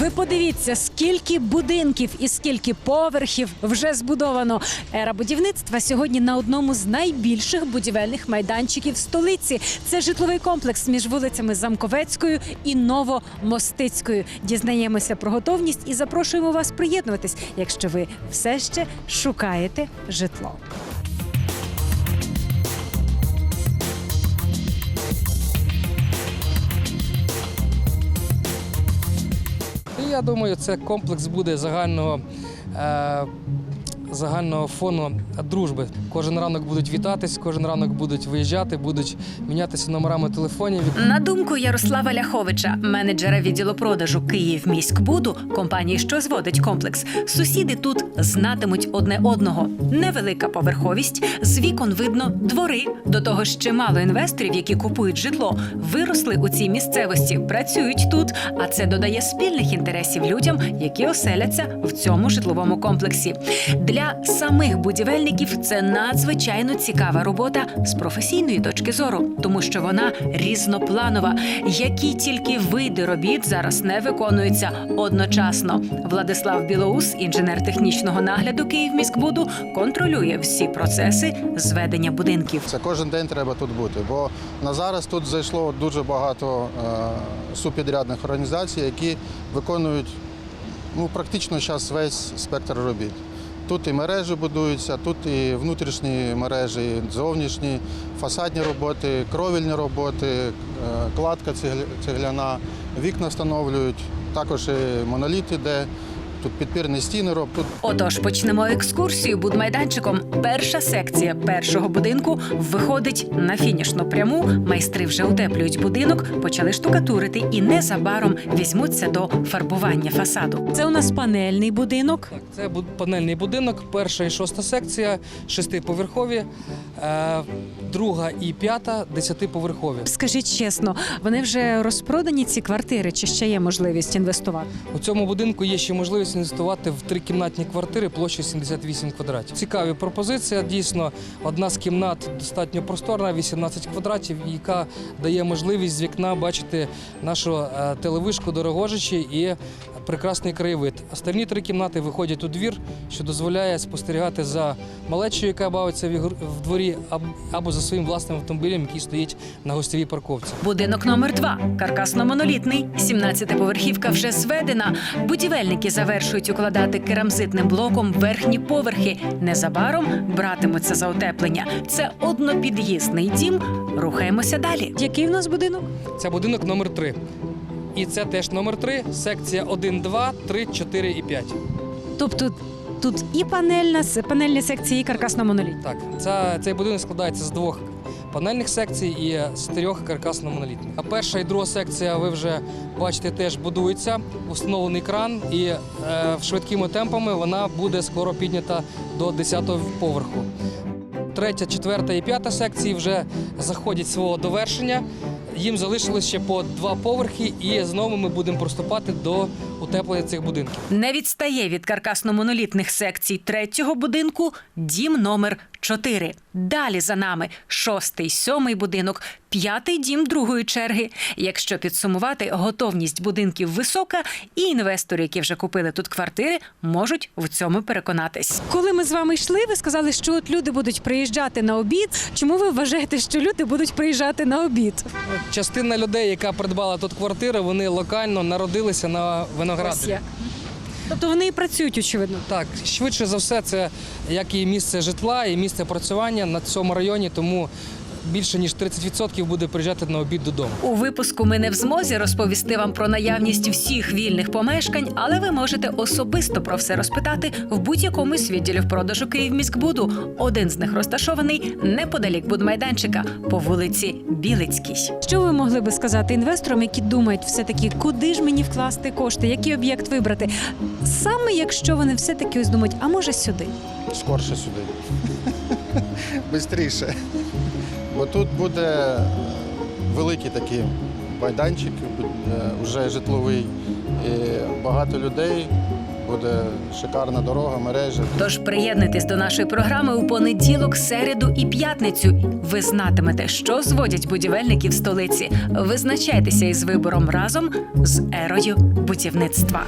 Ви подивіться, скільки будинків і скільки поверхів вже збудовано. Ера будівництва сьогодні на одному з найбільших будівельних майданчиків столиці. Це житловий комплекс між вулицями Замковецькою і Новомостицькою. Дізнаємося про готовність і запрошуємо вас приєднуватись, якщо ви все ще шукаєте житло. Я думаю, це комплекс буде загального, е, загального фону дружби. Кожен ранок будуть вітатись, кожен ранок будуть виїжджати, будуть мінятися номерами телефонів. На думку Ярослава Ляховича, менеджера відділу продажу Київміськбуду, компанії, що зводить комплекс, сусіди тут знатимуть одне одного. Невелика поверховість, з вікон видно двори. До того ж, чимало інвесторів, які купують житло, виросли у цій місцевості, працюють тут. А це додає спільних інтересів людям, які оселяться в цьому житловому комплексі. Для самих будівельників це надзвичайно цікава робота з професійної точки зору, тому що вона різнопланова. Які тільки види робіт зараз не виконуються одночасно. Владислав Білоус, інженер технічного нагляду Київміськбуду, контролює всі процеси зведення будинків. Це кожен день треба тут бути, бо на зараз тут зайшло дуже багато е, субпідрядних організацій, які виконують ну, практично зараз весь спектр робіт. Тут і мережі будуються, тут і внутрішні мережі, зовнішні, фасадні роботи, кровільні роботи, е, кладка цегляна, вікна встановлюють, також і моноліт іде, тут підпірні стіни роблять. Тут Отож, почнемо екскурсію будмайданчиком. Перша секція першого будинку виходить на фінішну пряму. Майстри вже утеплюють будинок, почали штукатурити і незабаром візьмуться до фарбування фасаду. Це у нас панельний будинок. Так, це бу- панельний будинок, перша і шоста секція, шестиповерхові, е, друга і п'ята десятиповерхові. Скажіть чесно, вони вже розпродані ці квартири, чи ще є можливість інвестувати? У цьому будинку є ще можливість інвестувати в трикімнатні квартири площею 78 квадратів. Цікаві пропозиція. Дійсно, одна з кімнат достатньо просторна, 18 квадратів, яка дає можливість з вікна бачити нашу е, телевишку Дорогожичі і прекрасний краєвид. Остальні три кімнати виходять у двір, що дозволяє спостерігати за малечою, яка бавиться в дворі, або за своїм власним автомобілем, який стоїть на гостєвій парковці. Будинок номер 2 каркасно-монолітний. 17-поверхівка вже зведена. Будівельники завершують укладати керамзитним блоком верхні поверхи. Незабаром братимуться за утеплення. Це однопід'їзний дім. Рухаємося далі. Який в нас будинок? Це будинок номер 3 І це теж номер 3 секція 1, 2, 3, 4 і 5. Тобто тут і панельна панельні секції, і каркасно-монолітні. Так, ця, цей будинок складається з двох панельних секцій і з трьох каркасно-монолітних. А перша і друга секція, ви вже бачите, теж будується. Установлений кран, і е, швидкими темпами вона буде скоро піднята до 10-го поверху. Третя, четверта і п'ята секції вже заходять свого довершення. Їм залишилось ще по два поверхи, і знову ми будемо приступати до утеплення цих будинків. Не відстає від каркасно-монолітних секцій третього будинку дім номер 4. Далі за нами шостий, сьомий будинок, п'ятий дім другої черги. Якщо підсумувати, готовність будинків висока, і інвестори, які вже купили тут квартири, можуть в цьому переконатись. Коли ми з вами йшли, ви сказали, що от люди будуть приїжджати на обід. Чому ви вважаєте, що люди будуть приїжджати на обід? Частина людей, яка придбала тут квартири, вони локально народилися на виноградарі. Тобто вони і працюють, очевидно. Так, швидше за все, це як і місце житла, і місце працювання на цьому районі, тому більше ніж 30% буде приїжджати на обід додому. У випуску ми не в змозі розповісти вам про наявність всіх вільних помешкань, але ви можете особисто про все розпитати в будь-якому з відділів продажу Київміськбуду. Один з них розташований неподалік будмайданчика по вулиці Білицькій. Що ви могли би сказати інвесторам, які думають все таки, куди ж мені вкласти кошти, який об'єкт вибрати? Саме якщо вони все таки ось думають, а може сюди? скорше сюди. Бистріше. Бо тут буде е, великий такий майданчик, е, вже житловий. І багато людей буде шикарна дорога, мережа. Тож приєднуйтесь до нашої програми у понеділок, середу і п'ятницю. Ви знатимете, що зводять будівельників столиці. Визначайтеся із вибором разом з ерою будівництва.